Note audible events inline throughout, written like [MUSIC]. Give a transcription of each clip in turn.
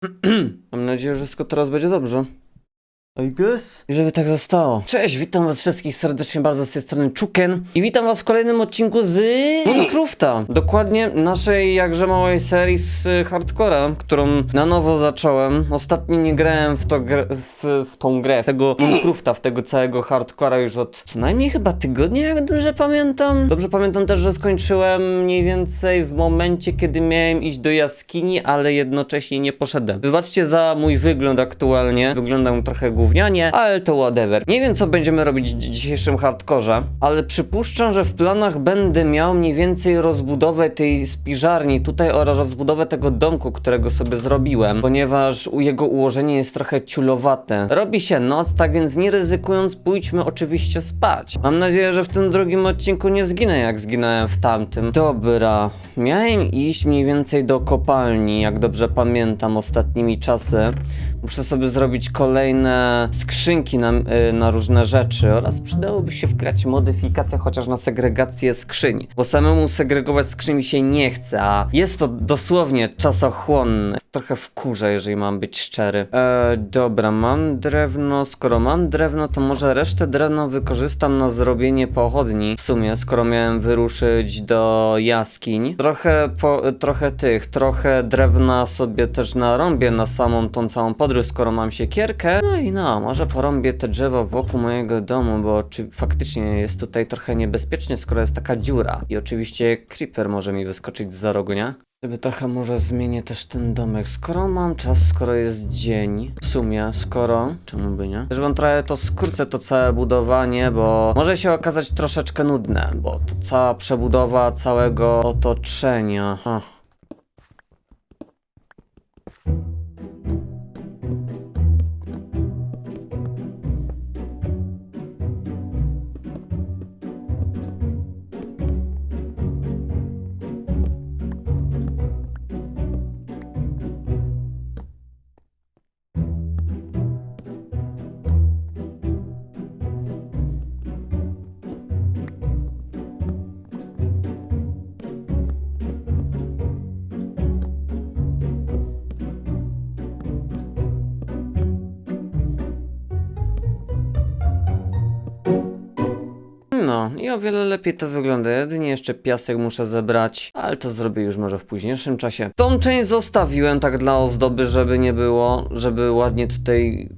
[CLEARS THROAT] Mam nadzieję, że wszystko teraz będzie dobrze. I guess. I żeby tak zostało. Cześć, witam was wszystkich serdecznie bardzo z tej strony Chuken i witam was w kolejnym odcinku z Minecrafta. Dokładnie naszej jakże małej serii z Hardcora, którą na nowo zacząłem. Ostatnio nie grałem w, to gr- w, w tą grę, w tego Minecrafta, w tego całego Hardcora już od co najmniej chyba tygodnia, jak dobrze pamiętam. Dobrze pamiętam też, że skończyłem mniej więcej w momencie, kiedy miałem iść do jaskini, ale jednocześnie nie poszedłem. Wybaczcie za mój wygląd aktualnie. Wyglądam trochę gównianie, ale to whatever. Nie wiem, co będziemy robić w dzi- dzisiejszym hardkorze, ale przypuszczam, że w planach będę miał mniej więcej rozbudowę tej spiżarni tutaj oraz rozbudowę tego domku, którego sobie zrobiłem, ponieważ jego ułożenie jest trochę ciulowate. Robi się noc, tak więc nie ryzykując, pójdźmy oczywiście spać. Mam nadzieję, że w tym drugim odcinku nie zginę, jak zginąłem w tamtym. Dobra, miałem iść mniej więcej do kopalni, jak dobrze pamiętam ostatnimi czasy. Muszę sobie zrobić kolejne skrzynki na, y, na różne rzeczy oraz przydałoby się wgrać modyfikację chociaż na segregację skrzyń, bo samemu segregować skrzyń mi się nie chce, a jest to dosłownie czasochłonne. Trochę wkurza, jeżeli mam być szczery. E, dobra, mam drewno. Skoro mam drewno, to może resztę drewna wykorzystam na zrobienie pochodni. W sumie, skoro miałem wyruszyć do jaskiń. Trochę, po, trochę tych, trochę drewna sobie też narąbię na samą tą całą podróż, skoro mam siekierkę. No i no, może porąbię te drzewa wokół mojego domu, bo czy faktycznie jest tutaj trochę niebezpiecznie, skoro jest taka dziura. I oczywiście creeper może mi wyskoczyć z za rogu, nie? Sobie trochę może zmienię też ten domek. Skoro mam czas, skoro jest dzień, w sumie, skoro, czemu by nie? Też wam trochę to skrócę to całe budowanie, bo może się okazać troszeczkę nudne, bo to cała przebudowa całego otoczenia. I o wiele lepiej to wygląda. Jedynie jeszcze piasek muszę zebrać, ale to zrobię już może w późniejszym czasie. Tą część zostawiłem tak dla ozdoby, żeby nie było, żeby ładnie tutaj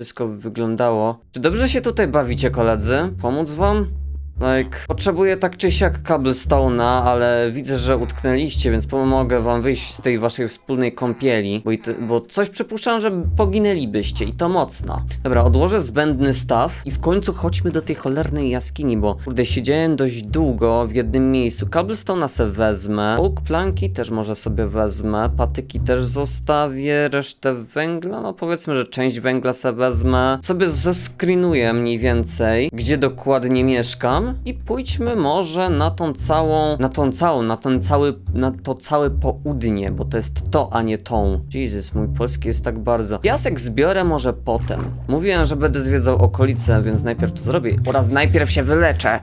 wszystko wyglądało. Czy dobrze się tutaj bawicie, koledzy? Pomóc wam? Like, potrzebuję tak czy siak cobblestone'a, ale widzę, że utknęliście, więc pomogę wam wyjść z tej waszej wspólnej kąpieli, bo, bo coś przypuszczam, że poginęlibyście i to mocno. Dobra, odłożę zbędny staw i w końcu chodźmy do tej cholernej jaskini, bo kurde, siedziałem dość długo w jednym miejscu. Cobblestone'a se wezmę, oak planki też może sobie wezmę, patyki też zostawię, resztę węgla, no powiedzmy, że część węgla se wezmę. Sobie zeskrinuję mniej więcej, gdzie dokładnie mieszkam i pójdźmy może na tą całą, na tą całą, na ten cały, na to całe południe, bo to jest to, a nie tą. Jezus, mój polski jest tak bardzo. Piasek zbiorę może potem. Mówiłem, że będę zwiedzał okolice, więc najpierw to zrobię oraz najpierw się wyleczę,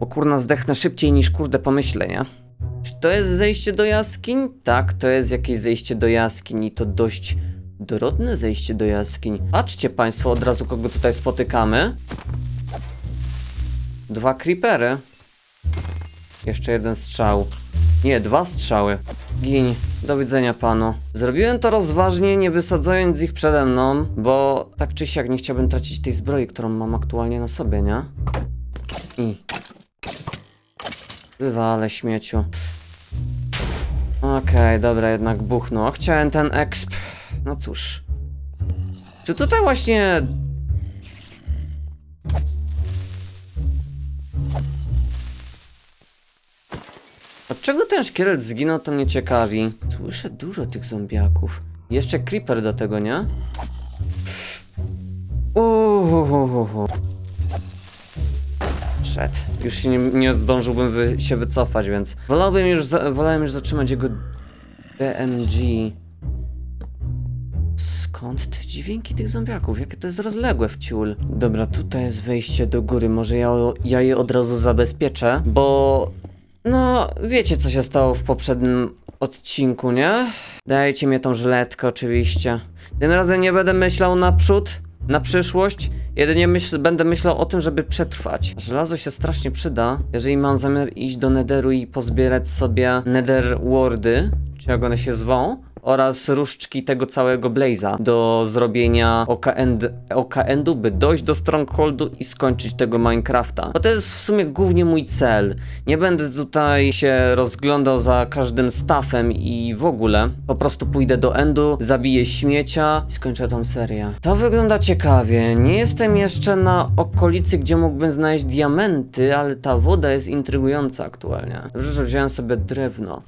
bo kurna zdechnę szybciej niż kurde pomyślę, nie? Czy to jest zejście do jaskiń? Tak, to jest jakieś zejście do jaskiń i to dość dorodne zejście do jaskiń. Patrzcie państwo od razu, kogo tutaj spotykamy. Dwa creepery. Jeszcze jeden strzał. Nie, dwa strzały. Gin. Do widzenia panu. Zrobiłem to rozważnie, nie wysadzając ich przede mną, bo tak czy siak nie chciałbym tracić tej zbroi, którą mam aktualnie na sobie, nie? I. Wywalę śmieciu. Okej, dobra, jednak buchnął. Chciałem ten exp. No cóż. Czy tutaj właśnie Od czego ten szkielet zginął, to mnie ciekawi. Słyszę dużo tych zombiaków. Jeszcze creeper do tego, nie? Uhuhuhu. Szedł. Już się nie, nie zdążyłbym wy, się wycofać, więc wolałbym już, za, już zatrzymać jego DMG. Skąd te dźwięki tych zombiaków? Jakie to jest rozległe w ciul. Dobra, tutaj jest wejście do góry. Może ja, ja je od razu zabezpieczę, bo no, wiecie co się stało w poprzednim odcinku, nie? Dajcie mi tą żyletkę oczywiście. Tym razem nie będę myślał naprzód, na przyszłość. Jedynie myśl, będę myślał o tym, żeby przetrwać. Żelazo się strasznie przyda, jeżeli mam zamiar iść do Netheru i pozbierać sobie Nether Wardy, czy jak one się zwą, oraz różdżki tego całego Blaze'a do zrobienia OKN, OKN-u, by dojść do Strongholdu i skończyć tego Minecrafta. Bo to jest w sumie głównie mój cel. Nie będę tutaj się rozglądał za każdym staffem i w ogóle. Po prostu pójdę do Endu, zabiję śmiecia i skończę tą serię. To wygląda ciekawie. Nie jestem jeszcze na okolicy, gdzie mógłbym znaleźć diamenty, ale ta woda jest intrygująca aktualnie. Dobrze, że wziąłem sobie drewno.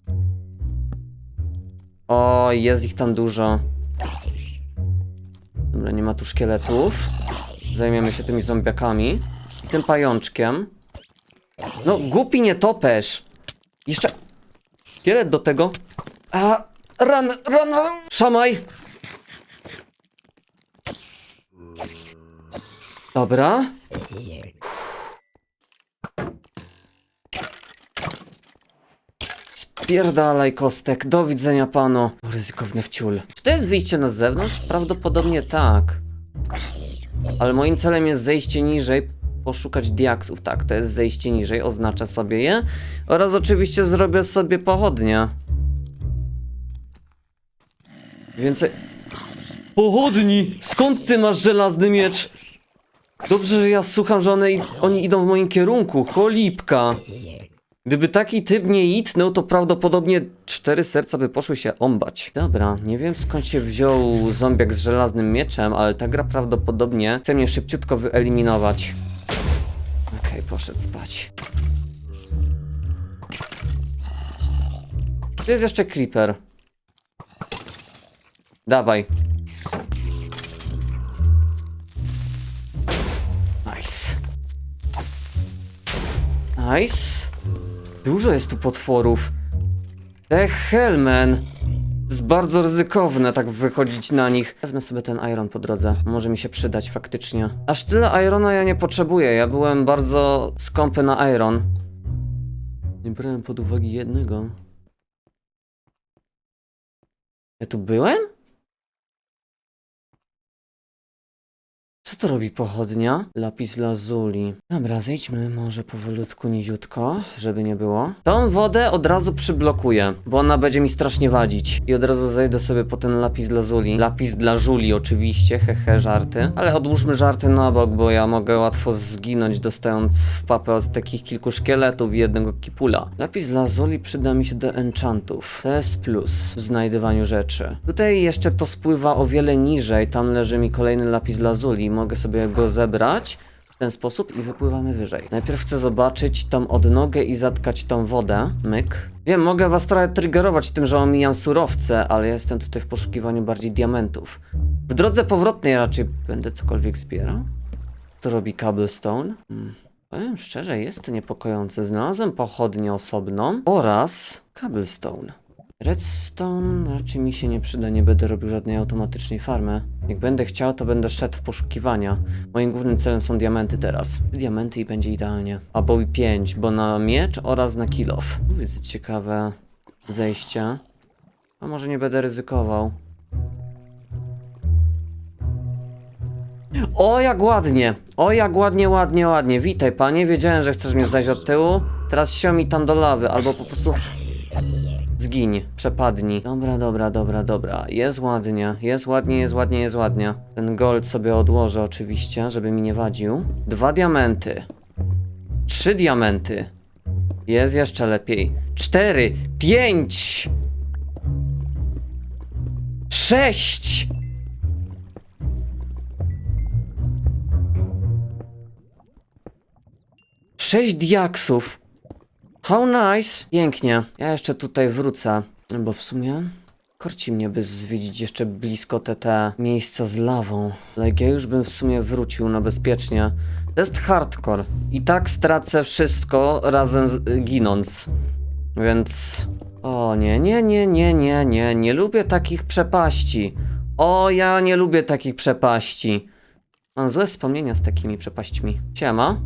O, jest ich tam dużo. Dobra, nie ma tu szkieletów. Zajmiemy się tymi zombiakami. I tym pajączkiem. No, głupi nie topesz. Jeszcze... Szkielet do tego. A, ran, ran, ran. Szamaj. Dobra. Spierdalaj kostek, do widzenia pano. O, ryzykowny wciul. Czy to jest wyjście na zewnątrz? Prawdopodobnie tak. Ale moim celem jest zejście niżej, poszukać diaksów. Tak, to jest zejście niżej, oznaczę sobie je. Oraz oczywiście zrobię sobie pochodnie. Więcej... Pochodni! Skąd ty masz żelazny miecz? Dobrze, że ja słucham, że one, oni idą w moim kierunku. Cholipka. Gdyby taki typ nie itnął, to prawdopodobnie cztery serca by poszły się ombać. Dobra, nie wiem skąd się wziął zombiak z żelaznym mieczem, ale ta gra prawdopodobnie chce mnie szybciutko wyeliminować. Okej, poszedł spać. Tu jest jeszcze creeper. Dawaj. Nice. Nice. Dużo jest tu potworów. The hell, man. Jest bardzo ryzykowne tak wychodzić na nich. Wezmę sobie ten iron po drodze. Może mi się przydać faktycznie. Aż tyle irona ja nie potrzebuję. Ja byłem bardzo skąpy na iron. Nie brałem pod uwagę jednego. Ja tu byłem? Co to robi pochodnia? Lapis lazuli. Dobra, zejdźmy może powolutku, niziutko, żeby nie było. Tą wodę od razu przyblokuję, bo ona będzie mi strasznie wadzić. I od razu zejdę sobie po ten lapis lazuli. Lapis dla żuli oczywiście, hehe, żarty. Ale odłóżmy żarty na bok, bo ja mogę łatwo zginąć, dostając w papę od takich kilku szkieletów i jednego kipula. Lapis lazuli przyda mi się do enchantów. To jest plus w znajdywaniu rzeczy. Tutaj jeszcze to spływa o wiele niżej, tam leży mi kolejny lapis lazuli. Mogę sobie go zebrać w ten sposób i wypływamy wyżej. Najpierw chcę zobaczyć tą odnogę i zatkać tą wodę. Myk. Wiem, mogę was trochę triggerować tym, że omijam surowce, ale jestem tutaj w poszukiwaniu bardziej diamentów. W drodze powrotnej raczej będę cokolwiek zbierał. To robi cobblestone. Hmm. Powiem szczerze, jest to niepokojące. Znalazłem pochodnię osobną oraz cobblestone. Redstone raczej mi się nie przyda, nie będę robił żadnej automatycznej farmy. Jak będę chciał, to będę szedł w poszukiwania. Moim głównym celem są diamenty teraz. Diamenty i będzie idealnie. Albo i pięć, bo na miecz oraz na kill off. Widzę ciekawe zejście. A może nie będę ryzykował. O, jak ładnie! O, jak ładnie, ładnie, ładnie. Witaj, panie. Wiedziałem, że chcesz mnie zajść od tyłu. Teraz siomi tam do lawy, albo po prostu... Zgiń, przepadnij. Dobra, dobra, dobra, dobra. Jest ładnie, jest ładnie, jest ładnie, jest ładnie. Ten gold sobie odłożę oczywiście, żeby mi nie wadził. Dwa diamenty. Trzy diamenty. Jest jeszcze lepiej. Cztery, pięć! Sześć! Sześć diaksów. How nice. Pięknie. Ja jeszcze tutaj wrócę, bo w sumie korci mnie, by zwiedzić jeszcze blisko te, te miejsca z lawą. Jak ja już bym w sumie wrócił na bezpiecznie. To jest hardcore. I tak stracę wszystko razem z, ginąc. Więc... O nie, nie, nie, nie, nie, nie. Nie lubię takich przepaści. O, ja nie lubię takich przepaści. Mam złe wspomnienia z takimi przepaśćmi. Siema.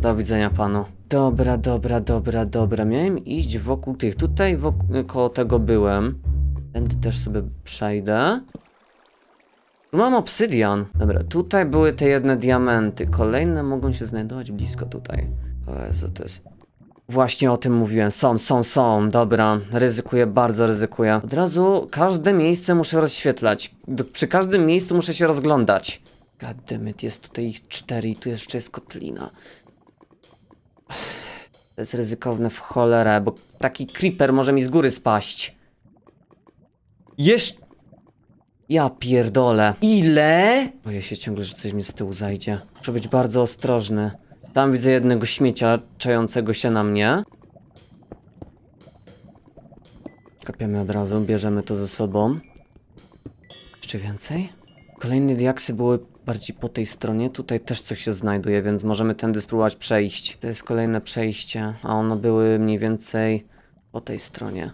Do widzenia panu. Dobra, dobra, dobra, dobra. Miałem iść wokół tych. Tutaj wokół, koło tego byłem. Tędy też sobie przejdę. Tu mam obsydian. Dobra, tutaj były te jedne diamenty. Kolejne mogą się znajdować blisko tutaj. O Jezu, to jest... Właśnie o tym mówiłem. Są, są, są. Dobra, ryzykuję, bardzo ryzykuję. Od razu każde miejsce muszę rozświetlać. Do, przy każdym miejscu muszę się rozglądać. Goddammit, jest tutaj ich cztery i tu jeszcze jest kotlina. To jest ryzykowne w cholerę, bo taki creeper może mi z góry spaść. Jeszcze... Ja pierdolę. Ile? Boję się ciągle, że coś mi z tyłu zajdzie. Muszę być bardzo ostrożny. Tam widzę jednego śmiecia czającego się na mnie. Kapiamy od razu, bierzemy to ze sobą. Jeszcze więcej? Kolejne diaksy były bardziej po tej stronie. Tutaj też coś się znajduje, więc możemy tędy spróbować przejść. To jest kolejne przejście, a one były mniej więcej po tej stronie.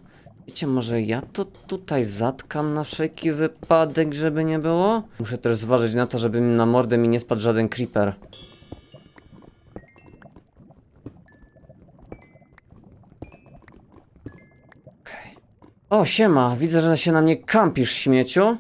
Wiecie, może ja to tutaj zatkam na wszelki wypadek, żeby nie było? Muszę też zważyć na to, żeby na mordę mi nie spadł żaden creeper. O, siema, widzę, że się na mnie kampisz, śmieciu.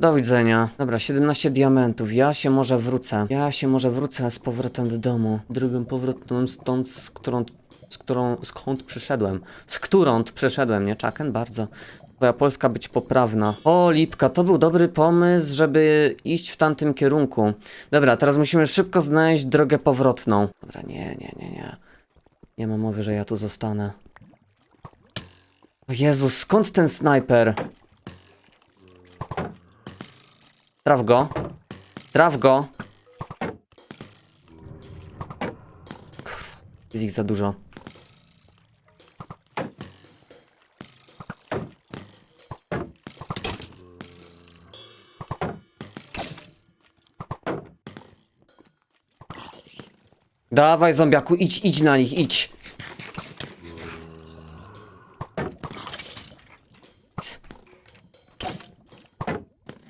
Do widzenia. Dobra, 17 diamentów. Ja się może wrócę. Ja się może wrócę z powrotem do domu. Drugą powrotną stąd, z którą, z którą, skąd przyszedłem. Z którą przyszedłem, nie czaken? Bardzo. Twoja Polska być poprawna. O, Lipka, to był dobry pomysł, żeby iść w tamtym kierunku. Dobra, teraz musimy szybko znaleźć drogę powrotną. Dobra, nie, nie, nie, nie. Nie ma mowy, że ja tu zostanę. O Jezus, skąd ten snajper? Traf go. Traf go. Jest ich za dużo. Dawaj, zombiaku, idź, idź na nich, idź.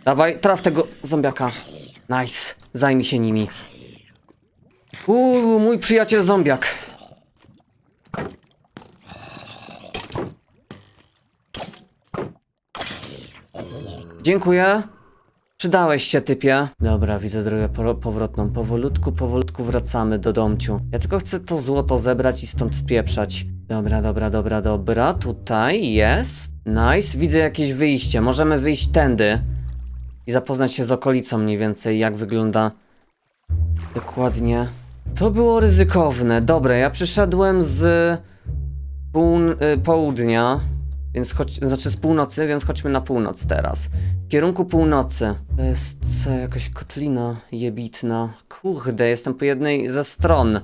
Dawaj, traf tego zombiaka. Nice. Zajmij się nimi. Uuu, mój przyjaciel zombiak. Dziękuję. Przydałeś się, typie. Dobra, widzę drogę po powrotną. Powolutku, powolutku wracamy do domciu. Ja tylko chcę to złoto zebrać i stąd spieprzać. Dobra, dobra, dobra, dobra. Tutaj jest. Nice. Widzę jakieś wyjście. Możemy wyjść tędy i zapoznać się z okolicą mniej więcej, jak wygląda dokładnie. To było ryzykowne. Dobra, ja przyszedłem z pół, y, południa, więc chodź, znaczy z północy, więc chodźmy na północ teraz. W kierunku północy. To jest co, jakaś kotlina jebitna. Kurde, jestem po jednej ze stron.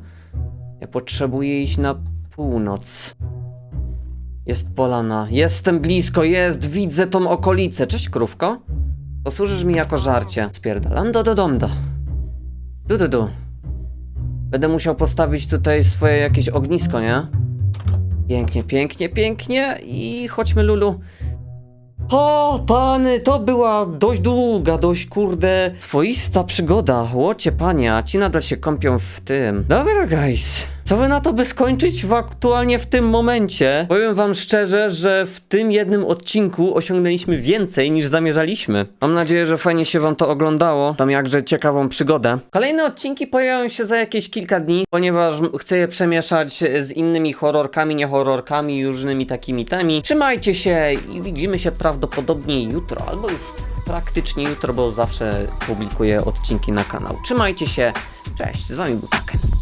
Ja potrzebuję iść na północ. Jest polana. Jestem blisko, jest, widzę tą okolicę. Cześć, krówko. Posłużysz mi jako żarcie. Spierdalam do do dom do. Du du du. Będę musiał postawić tutaj swoje jakieś ognisko, nie? Pięknie, pięknie, pięknie i chodźmy Lulu. O, pany, to była dość długa, dość kurde swoista przygoda. Łocie panie, a ci nadal się kąpią w tym. Dobra, guys. Co wy na to, by skończyć w aktualnie w tym momencie? Powiem wam szczerze, że w tym jednym odcinku osiągnęliśmy więcej niż zamierzaliśmy. Mam nadzieję, że fajnie się wam to oglądało. Tam jakże ciekawą przygodę. Kolejne odcinki pojawią się za jakieś kilka dni, ponieważ chcę je przemieszać z innymi horrorkami, nie horrorkami i różnymi takimi temi. Trzymajcie się i widzimy się prawdopodobnie jutro, albo już praktycznie jutro, bo zawsze publikuję odcinki na kanał. Trzymajcie się, cześć, z wami był Taken.